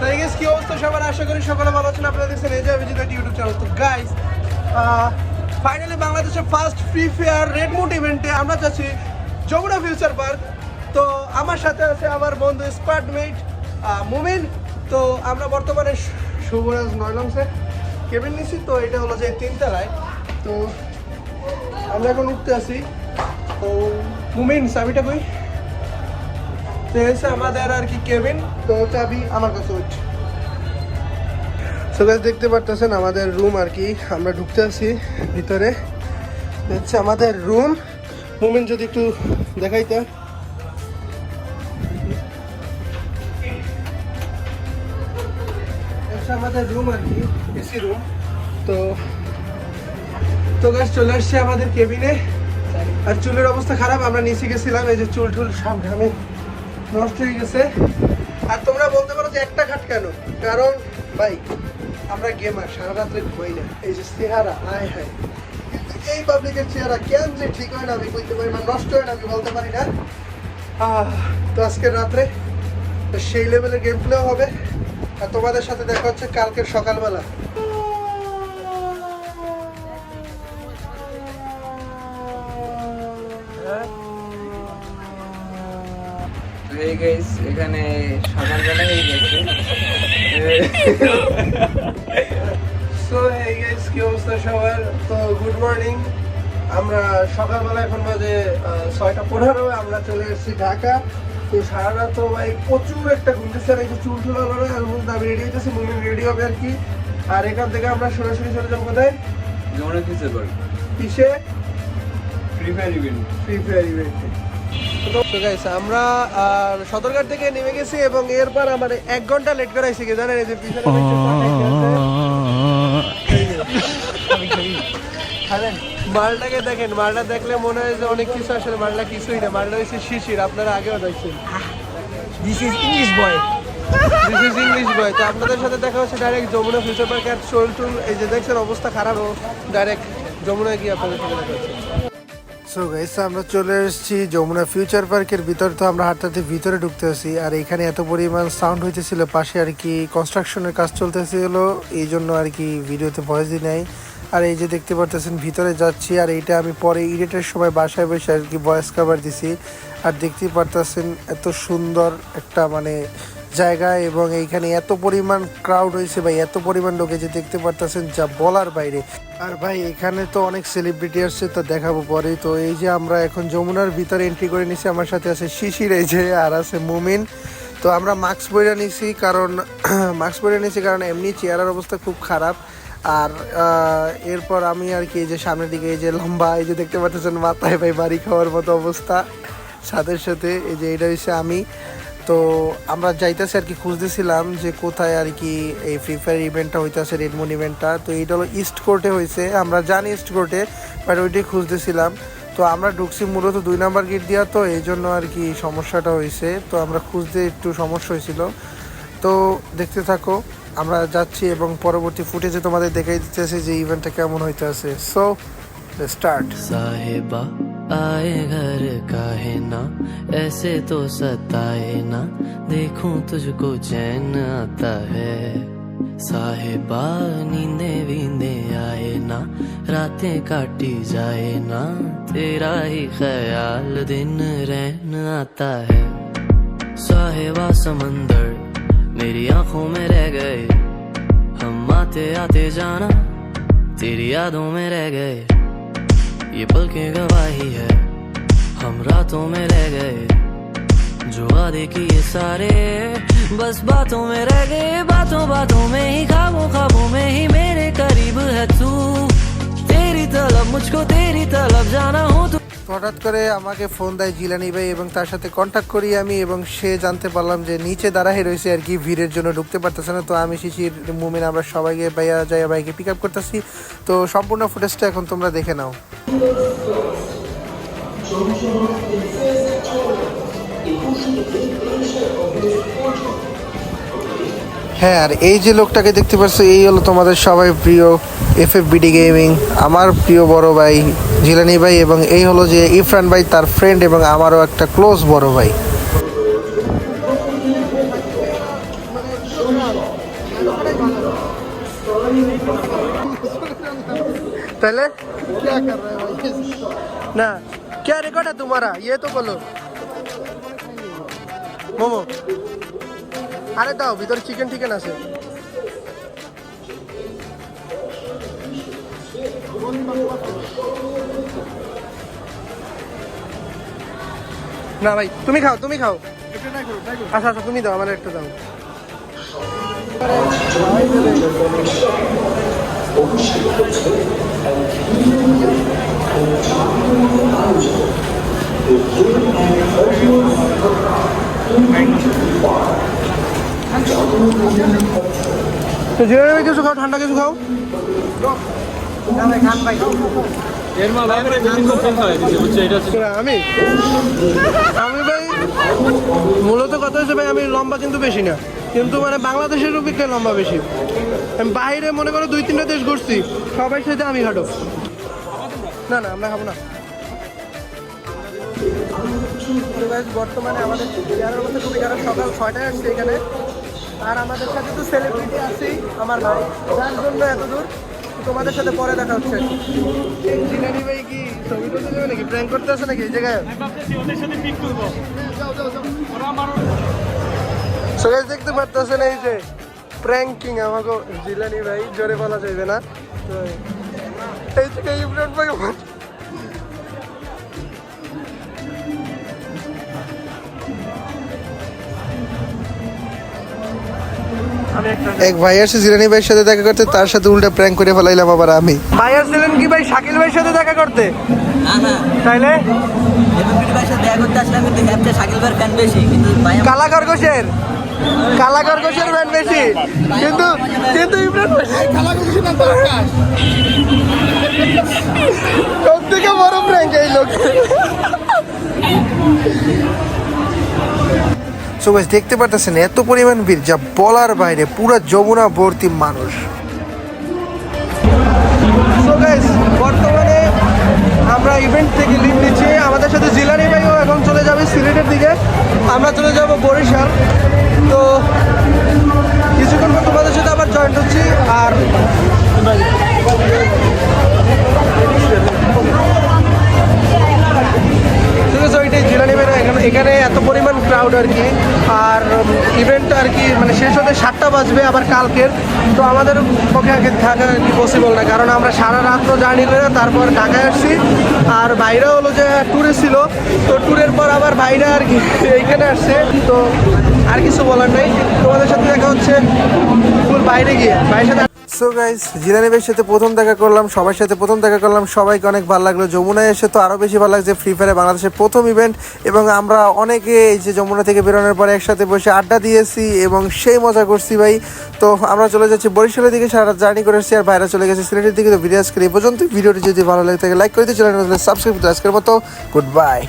সাই guess কি অবস্থা? সবার আশা করি সকলে ভালো আছেন। আপনারা দেখছেন এই যে অভিজিৎ ইউটিউব চ্যানেল তো গাইস ফাইনালি বাংলাদেশের first Free Fire red mood ইভেন্টে আমরা যাচ্ছি যমুনা ফিউচার পার্ক তো আমার সাথে আছে আমার বন্ধু স্কোয়াডমেট মুমিন। তো আমরা বর্তমানে শুভরাজ নয়লংসে কেবিন নিছি, তো এটা হলো যে তিনতলায়। তো আমরা এখন উঠতে আছি তো মুমিন চাবিটা কই? তো আমাদের আর কি কেবিন। তো চাবি আমার কাছে হচ্ছে। সো গাইস দেখতে পারতেছেন আমাদের রুম আর কি। আমরা ঢুকতে আছি ভিতরে। হচ্ছে আমাদের রুম মুমিন যদি একটু দেখাইতে। আমাদের রুম আর কি এসি রুম তো তো গাছ চলে আসছে আমাদের কেবিনে। আর চুলের অবস্থা খারাপ আমরা নিচে গেছিলাম এই যে চুল টুল সব ঘামে। নষ্ট হয়ে গেছে। আর তোমরা বলতে পারো যে একটা খাট কেন? কারণ, ভাই, আমরা গেমার সারা রাত্রে ঘুমাই না। এই যে চেহারা আয় হায়। এই পাবলিকের চেহারা কেন যে ঠিক হয় না, আমি বলতে পারি না, নষ্ট হয় না, আমি বলতে পারি না। তো আজকের রাত্রে সেই লেভেলের গেম প্লেও হবে। আর তোমাদের সাথে দেখা হচ্ছে কালকের সকালবেলা। এই গাইস এখানে সকালবেলা হয়ে গেছে। সো এই গাইস কি অবস্থা সবার? তো গুড মর্নিং আমরা সকালবেলা এখন বাজে ছয়টা পনেরো আমরা চলে এসেছি ঢাকা। তো সারা রাত তো ভাই প্রচুর একটা ঘুরতেছে আর এই চুল টুল আর মধ্যে আমি রেডি হইতেছি মুমিন রেডি হবে আর কি। আর এখান থেকে আমরা সরাসরি চলে যাব কোথায়? কিছু কর কিসে? Free Fire event Free Fire ইভেন্টে তো গাইস আমরা সদরঘাট থেকে নেমে গেছি এবং এরপর আমার এক ঘণ্টা লেট করাইছি কি জানেন? এই যে পিছনে? মালটাকে দেখেন, মালটা দেখলে মনে হয় যে অনেক কিছু আসলে মালটা কিছুই না, মালটা হচ্ছে শিশির, আপনারা আগেও দেখছেন। This is English boy this English boy তো আপনাদের সাথে দেখা হচ্ছে ডাইরেক্ট যমুনা ফিউচার পার্ক আর শোল টুল এই যে দেখছেন, অবস্থা খারাপ ডাইরেক্ট যমুনায় গিয়ে আপনাদের সাথে দেখা সো গাইস আমরা চলে এসেছি যমুনা ফিউচার পার্কের ভিতর। তো আমরা হাঁটতে ভিতরে ঢুকতে আছি, আর এখানে এত পরিমাণ সাউন্ড হইতেছিল, পাশে আর কি কনস্ট্রাকশনের কাজ চলতেছিল এই জন্য আর কি ভিডিওতে ভয়েস দিই নাই। আর এই যে দেখতে পারতেছেন, ভিতরে যাচ্ছি আর এইটা আমি পরে ইডিটের সময় বাসায় বসে আর কি ভয়েস কভার দিছি। আর দেখতেই পারতেছেন এত সুন্দর একটা মানে জায়গা এবং এইখানে এত পরিমাণ ক্রাউড হয়েছে ভাই, এত পরিমাণ লোকে যে দেখতে পারতেছেন, যা বলার বাইরে। আর ভাই, এখানে তো অনেক সেলিব্রিটি আসছে, তো দেখাবো পরে। তো এই যে আমরা এখন যমুনার ভিতরে এন্ট্রি করে নিছি, আমার সাথে আছে শিশির, এই যে, আর আছে মুমিন। তো আমরা মাস্ক পরে নিছি, কারণ, মাস্ক পরে নিছি কারণ এমনি চেয়ারের অবস্থা খুব খারাপ। আর এরপর আমি আর কি এই যে সামনের দিকে এই যে লম্বা, এই যে দেখতে পাচ্ছেন মাথায় ভাই বাড়ি খাওয়ার মতো অবস্থা। ছাদের সাথে এই যে এটা হচ্ছে আমি। তো আমরা যাইতেছি আর কি, খুঁজতেছিলাম যে কোথায় আর কি এই ফ্রি ফায়ার ইভেন্টটা হইতেছে রেডমুন ইভেন্টটা তো এইটা হলো ইস্ট কোর্টে হয়েছে আমরা জানি ইস্ট কোর্টে বাট ওইটাই খুঁজতেছিলাম। তো আমরা ঢুকছি মূলত দুই নাম্বার গেট দেওয়া তো এই জন্য আর কি সমস্যাটা হয়েছে তো আমরা খুঁজতে একটু সমস্যা হয়েছিল তো দেখতে থাকো। আমরা যাচ্ছি এবং পরবর্তী ফুটেজে তোমাদের দেখাই দিতেছে যে ইভেন্টটা কেমন হইতে আছে সো স্টার্ট साहिबा आए घर काहे ना ऐसे तो सताए ना देखूं तुझको चैन आता है साहिबा नींदे वींदे आए ना रातें काटी जाए ना तेरा ही ख्याल दिन रहन आता है साहिबा समंदर मेरी आँखों में रह गए। हम आते आते जाना, तेरी यादों में रह गए। ये पल की गवाही है, हम रातों में रह गए। जो वादे किए सारे, बस बातों में रह गए। बातों बातों में ही, खाबों खाबों में ही मेरे करीब है तू। तेरी तलब, मुझको तेरी तलब, जाना हो तू। হঠাৎ করে আমাকে ফোন দেয় জিলানি ভাই এবং তার সাথে কন্ট্যাক্ট করি আমি এবং সে জানতে পারলাম যে নিচে দাঁড়াই রয়েছে আর কি, ভিড়ের জন্য ঢুকতে পারতেছে না। তো আমি শিশির, মুমিন, আমরা সবাইকে ভাইয়া যাই ভাইকে পিক আপ করতেছি। তো সম্পূর্ণ ফুটেজটা এখন তোমরা দেখে নাও। হ্যাঁ আর এই যে লোকটাকে দেখতে পাচ্ছ এই হলো তোমাদের সবাই প্রিয় এফ এফ বিডি গেমিং আমার প্রিয় বড় ভাই জিলানি ভাই এবং এই হলো যে ইরফান ভাই তার ফ্রেন্ড এবং আমারও একটা ক্লোজ বড় ভাই पहले क्या कर रहे हो ना क्या रिकॉर्ड है तुम्हारा ये तो बोलो মোমো আরে দাও, ভিতরে চিকেন টিকেন আছে। না ভাই, তুমি খাও তুমি খাও। আচ্ছা আচ্ছা তুমি দাও, আমার একটু দাও। তো জিরে কিছু খাও ঠান্ডা কিছু খাও। আমি আমি ভাই মূলত কথা হচ্ছে ভাই আমি লম্বা কিন্তু বেশি না। কিন্তু মানে বাংলাদেশের অপেক্ষায় লম্বা বেশি? আমি বাইরে মনে করো দুই তিনটা দেশ ঘুরছি সবাই সাথে আমি খাটো। না না আমরা খাব না। বর্তমানে আমাদের খুবই খারাপ সকাল ছয়টায় আসছে এখানে। আর আমাদের সাথে তো সেলিব্রিটি আছেই আমার ভাই। যার জন্য এত দূর? তোমাদের সাথে পরে দেখা হচ্ছে। জিনানি ভাই কি ছবি তুলতে যাবে নাকি? প্র্যাঙ্ক করতে আছে নাকি এই জায়গায়? ওদের সাথে পিক দেখতে পারতেছেন এই যে প্র্যাঙ্কিং আমাকে জিলানি ভাই জোরে বলা যাবে না। তো এই থেকে ইমরান ভাই এক ভাই আসছে জিরানি ভাইয়ের সাথে দেখা করতে তার সাথে উল্টা প্র্যাঙ্ক করে ফেলাইলাম আবার আমি। ভাই আসছিলেন কি ভাই? শাকিল ভাইয়ের সাথে দেখা করতে? না না। তাইলে? এমপি ভাইয়ের সাথে দেখা করতে আসলাম কিন্তু হ্যাপটা শাকিল ভাইয়ের ফ্যান বেশি কিন্তু ভাই কালা খরগোশের? কালা খরগোশের ব্যান্ড বেশি। কিন্তু কিন্তু ইমরান ভাই সব থেকে বড় প্র্যাঙ্ক এই লোক। সো গাইস দেখতে পারতেছেন এত পরিমাণ ভিড় যা বলার বাইরে, পুরো যমুনা ভর্তি মানুষ। সো গাইস বর্তমানে আমরা ইভেন্ট থেকে লিভ নিচ্ছি। আমাদের সাথে জিলানি ভাইও এখন চলে যাবে সিলেটের দিকে। আমরা চলে যাব বরিশাল। তো কিছুক্ষণ পর তোমাদের সাথে আবার জয়েন্ট হচ্ছি। আর ঠিক আছে, ওইটাই জিলানি ভাইরা এখানে এখানে এত পরিমাণ ক্রাউড আর কি। আর ইভেন্ট আর কি মানে শেষ হতে সাতটা বাজবে আবার কালকের। তো আমাদের পক্ষে আগে থাকা আর কি পসিবল না, কারণ আমরা সারা রাত তো জার্নি করে তারপর ঢাকায় আসছি। আর বাইরে হলো যে ট্যুরে ছিল, তো ট্যুরের পর আবার বাইরে আর কি এইখানে আসছে। তো আর কিছু বলার নেই, তোমাদের সাথে দেখা হচ্ছে বাইরে গিয়ে বাইরের সাথে সো গাইস ভাইয়ের সাথে প্রথম দেখা করলাম, সবার সাথে প্রথম দেখা করলাম, সবাইকে অনেক ভালো লাগল। যমুনায় এসে তো আরও বেশি ভালো লাগছে ফ্রি ফায়ারে বাংলাদেশের প্রথম ইভেন্ট এবং আমরা অনেকে এই যে যমুনা থেকে বেরোনোর পরে একসাথে বসে আড্ডা দিয়েছি, এবং সেই মজা করছি ভাই। তো আমরা চলে যাচ্ছি বরিশালের দিকে সারা জার্নি করে এসেছি, আর বাইরে চলে গেছি সিলেটের দিকে। তো ভিডিও আজকের এই পর্যন্ত ভিডিওটি যদি ভালো লাগে থাকে লাইক করে দিয়ে চ্যানেল সাবস্ক্রাইব আজকের মতো। Good bye